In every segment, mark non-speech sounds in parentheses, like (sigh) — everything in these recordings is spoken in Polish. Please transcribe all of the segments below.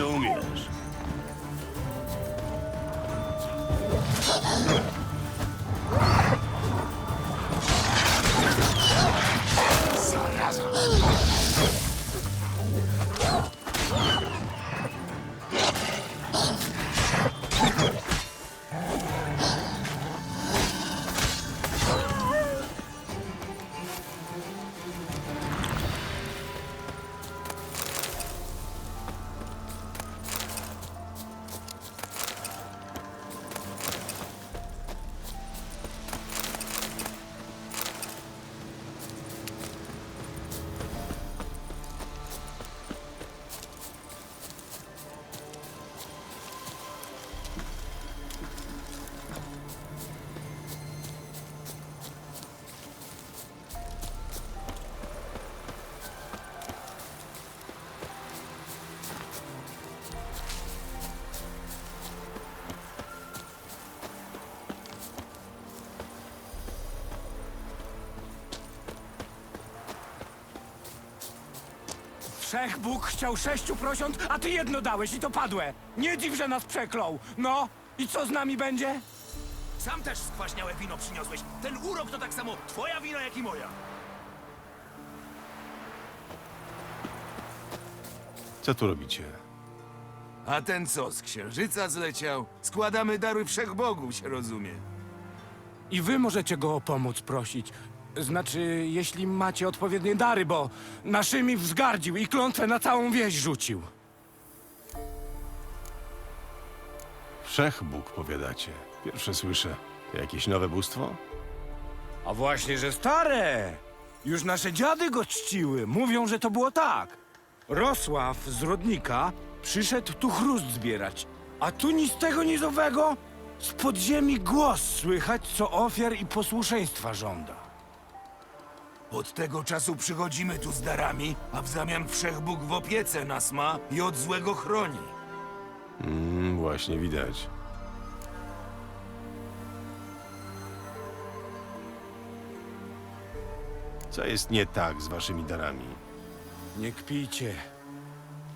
Somias. Wszechbóg chciał sześciu prosiąt, a ty jedno dałeś i to padłe. Nie dziw, że nas przeklął. No, i co z nami będzie? Sam też skwaśniałe wino przyniosłeś. Ten urok to tak samo twoja wina, jak i moja. Co tu robicie? A ten co, z księżyca zleciał? Składamy dary wszechbogów, się rozumie. I wy możecie go o pomoc prosić. Znaczy, jeśli macie odpowiednie dary, bo naszymi wzgardził i klątwę na całą wieś rzucił. Wszechbóg, powiadacie. Pierwsze słyszę. Jakieś nowe bóstwo? A właśnie, że stare! Już nasze dziady go czciły. Mówią, że to było tak. Rosław z Rodnika przyszedł tu chrust zbierać, a tu ni z tego, ni z owego z podziemi głos słychać, co ofiar i posłuszeństwa żąda. Od tego czasu przychodzimy tu z darami, a w zamian wszechbóg w opiece nas ma i od złego chroni. Mm, właśnie widać. Co jest nie tak z waszymi darami? Nie kpijcie.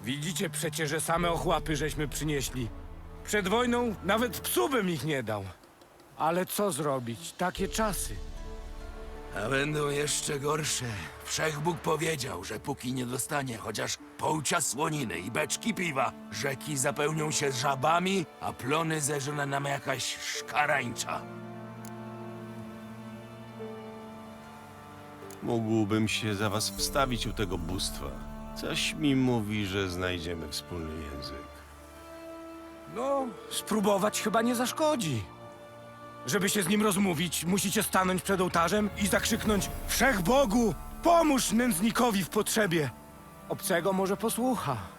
Widzicie przecież, że same ochłapy żeśmy przynieśli. Przed wojną nawet psu bym ich nie dał. Ale co zrobić? Takie czasy. A będą jeszcze gorsze. Wszechbóg powiedział, że póki nie dostanie chociaż połcia słoniny i beczki piwa, rzeki zapełnią się żabami, a plony zeżre nam jakaś szkarańcza. Mógłbym się za was wstawić u tego bóstwa. Coś mi mówi, że znajdziemy wspólny język. No, spróbować chyba nie zaszkodzi. Żeby się z nim rozmówić, musicie stanąć przed ołtarzem i zakrzyknąć Wszech Bogu, pomóż nędznikowi w potrzebie. Obcego może posłucha.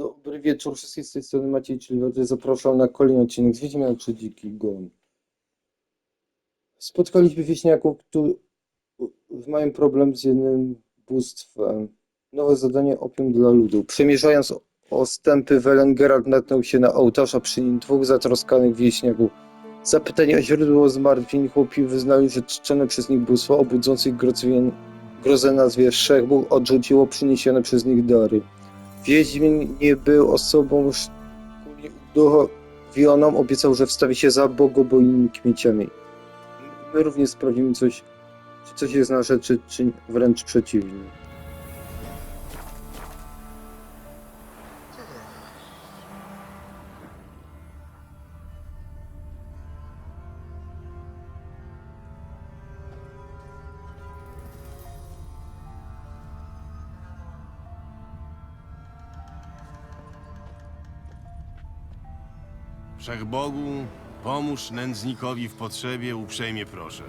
Dobry wieczór wszystkim z tej strony Maciej, czyli Wojtek. Zapraszam na kolejny odcinek z Wiedźmina czy Dziki Gon. Spotkaliśmy wieśniaków, którzy mają problem z jednym bóstwem. Nowe zadanie opium dla ludu. Przemierzając ostępy Welen, Geralt natknął się na ołtarz, a przy nim dwóch zatroskanych wieśniaków. Zapytanie o źródło zmartwień chłopi wyznali, że czczone przez nich bóstwo obudzących grozę nazwie Wszechbóg odrzuciło przyniesione przez nich dary. Wiedźmin nie był osobą szczególnie udowodnioną, obiecał, że wstawi się za bogobojnymi kmieciami. My również sprawdzimy coś, czy coś jest na rzeczy, czy wręcz przeciwnie. Wszechbogu, pomóż nędznikowi w potrzebie, uprzejmie proszę.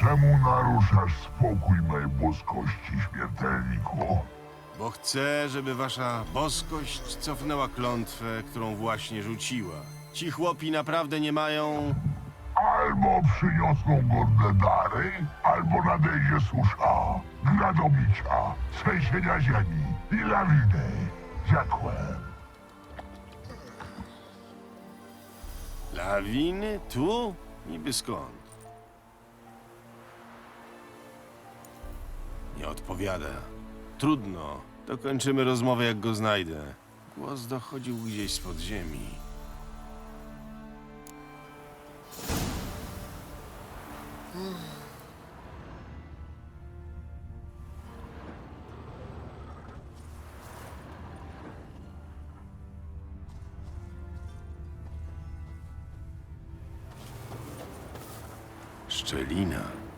Czemu naruszasz spokój mej boskości, śmiertelniku? Bo chcę, żeby wasza boskość cofnęła klątwę, którą właśnie rzuciła. Ci chłopi naprawdę nie mają... Albo przyniosą godne dary, albo nadejdzie susza, gradobicia, trzęsienia ziemi i lawiny. Rzekłem. Lawiny? Tu? Niby skąd? Nie odpowiada. Trudno. Dokończymy rozmowę, jak go znajdę. Głos dochodził gdzieś z podziemi. Szczelina.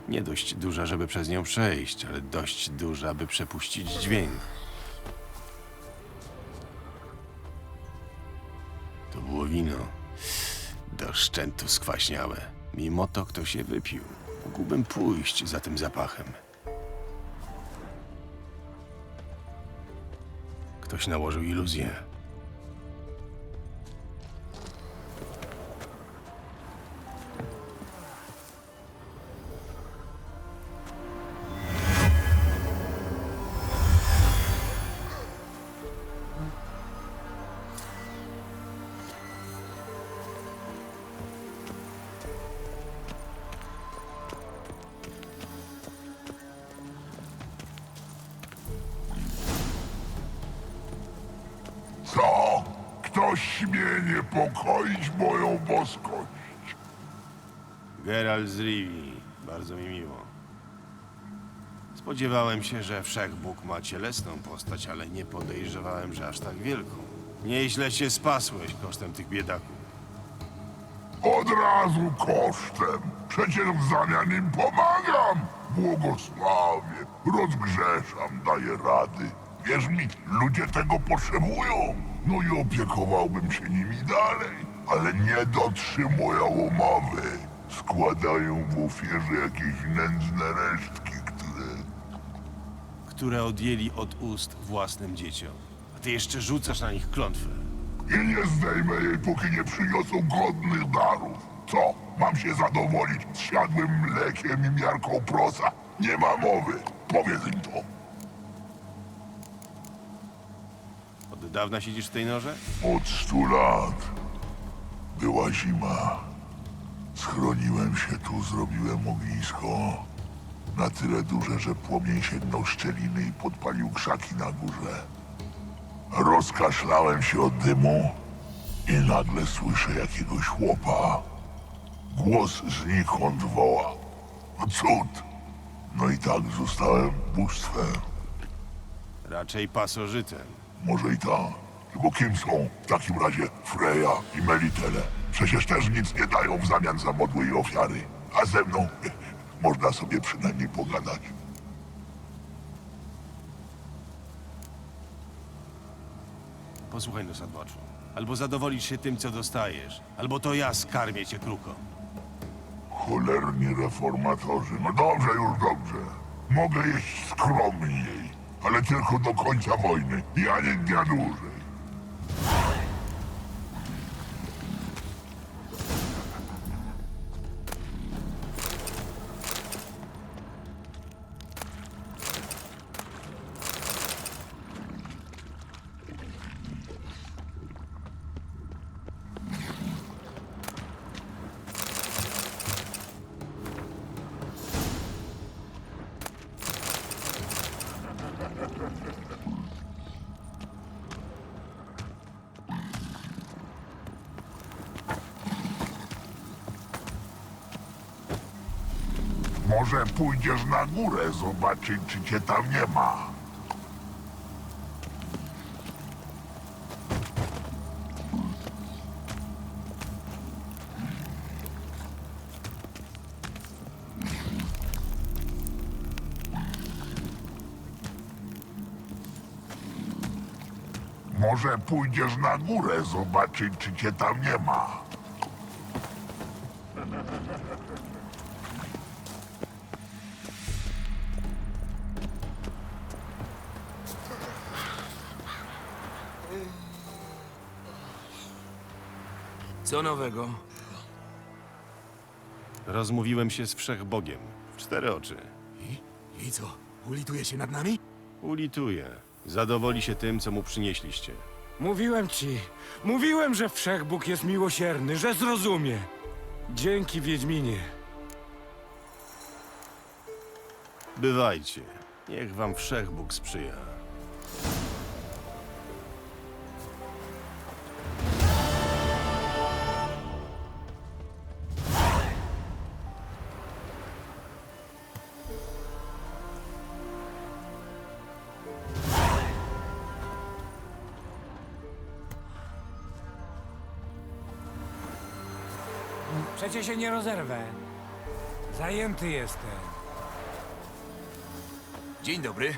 Nie dość duża, żeby przez nią przejść, ale dość duża, by przepuścić dźwięk. To było wino. Do szczętu skwaśniałe. Mimo to ktoś je wypił. Mógłbym pójść za tym zapachem. Ktoś nałożył iluzję. Śmie niepokoić moją boskość? Geralt z Rivi. Bardzo mi miło. Spodziewałem się, że Wszechbóg ma cielesną postać, ale nie podejrzewałem, że aż tak wielką. Nieźle się spasłeś kosztem tych biedaków. Od razu kosztem. Przecież w zamian im pomagam. Błogosławię, rozgrzeszam, daję rady. Wierz mi, ludzie tego potrzebują. No i opiekowałbym się nimi dalej, ale nie dotrzymują umowy. Składają w ofierze jakieś nędzne resztki, które... które odjęli od ust własnym dzieciom. A ty jeszcze rzucasz na nich klątwę. I nie zdejmę jej, póki nie przyniosą godnych darów. Co? Mam się zadowolić z siadłym mlekiem i miarką prosa? Nie ma mowy. Powiedz im to. Od dawna siedzisz w tej norze? Od stu lat była zima. Schroniłem się tu, zrobiłem ognisko. Na tyle duże, że płomień sięgnął szczeliny i podpalił krzaki na górze. Rozkaszlałem się od dymu i nagle słyszę jakiegoś chłopa. Głos znikąd woła. Cud! No i tak zostałem bóstwem. Raczej pasożytem. Może i tak. Bo kim są w takim razie Freya i Melitele? Przecież też nic nie dają w zamian za modły i ofiary. A ze mną (laughs) można sobie przynajmniej pogadać. Posłuchaj no, sadłaczu. Albo zadowolisz się tym, co dostajesz, albo to ja skarmię cię kruko. Cholerni reformatorzy. No dobrze, już dobrze. Mogę jeść skromniej, ale tylko do końca wojny. Ja nie dnia Może pójdziesz na górę zobaczyć, czy cię tam nie ma. Może pójdziesz na górę zobaczyć, czy cię tam nie ma. Co nowego? Rozmówiłem się z Wszechbogiem. W cztery oczy. I, i co? Ulituje się nad nami? Ulituje. Zadowoli się tym, co mu przynieśliście. Mówiłem ci, mówiłem, że Wszechbóg jest miłosierny, że zrozumie. Dzięki, Wiedźminie. Bywajcie. Niech wam Wszechbóg sprzyja. Przecie się nie rozerwę. Zajęty jestem. Dzień dobry.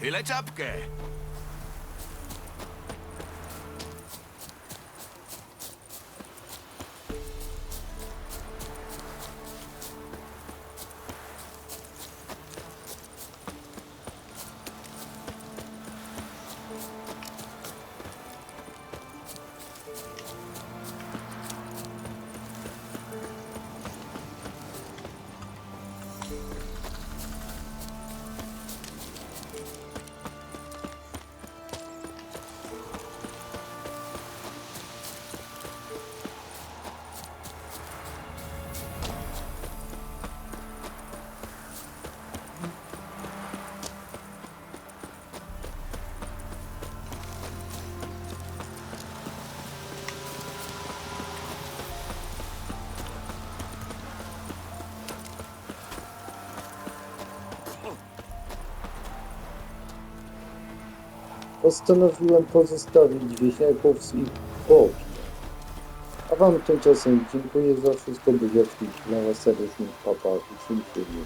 Tyle czapkę. Postanowiłem pozostawić wieśniaków z ich bokiem. A wam tymczasem dziękuję za wszystko, byliście na was serdecznie, papa i dziękuję.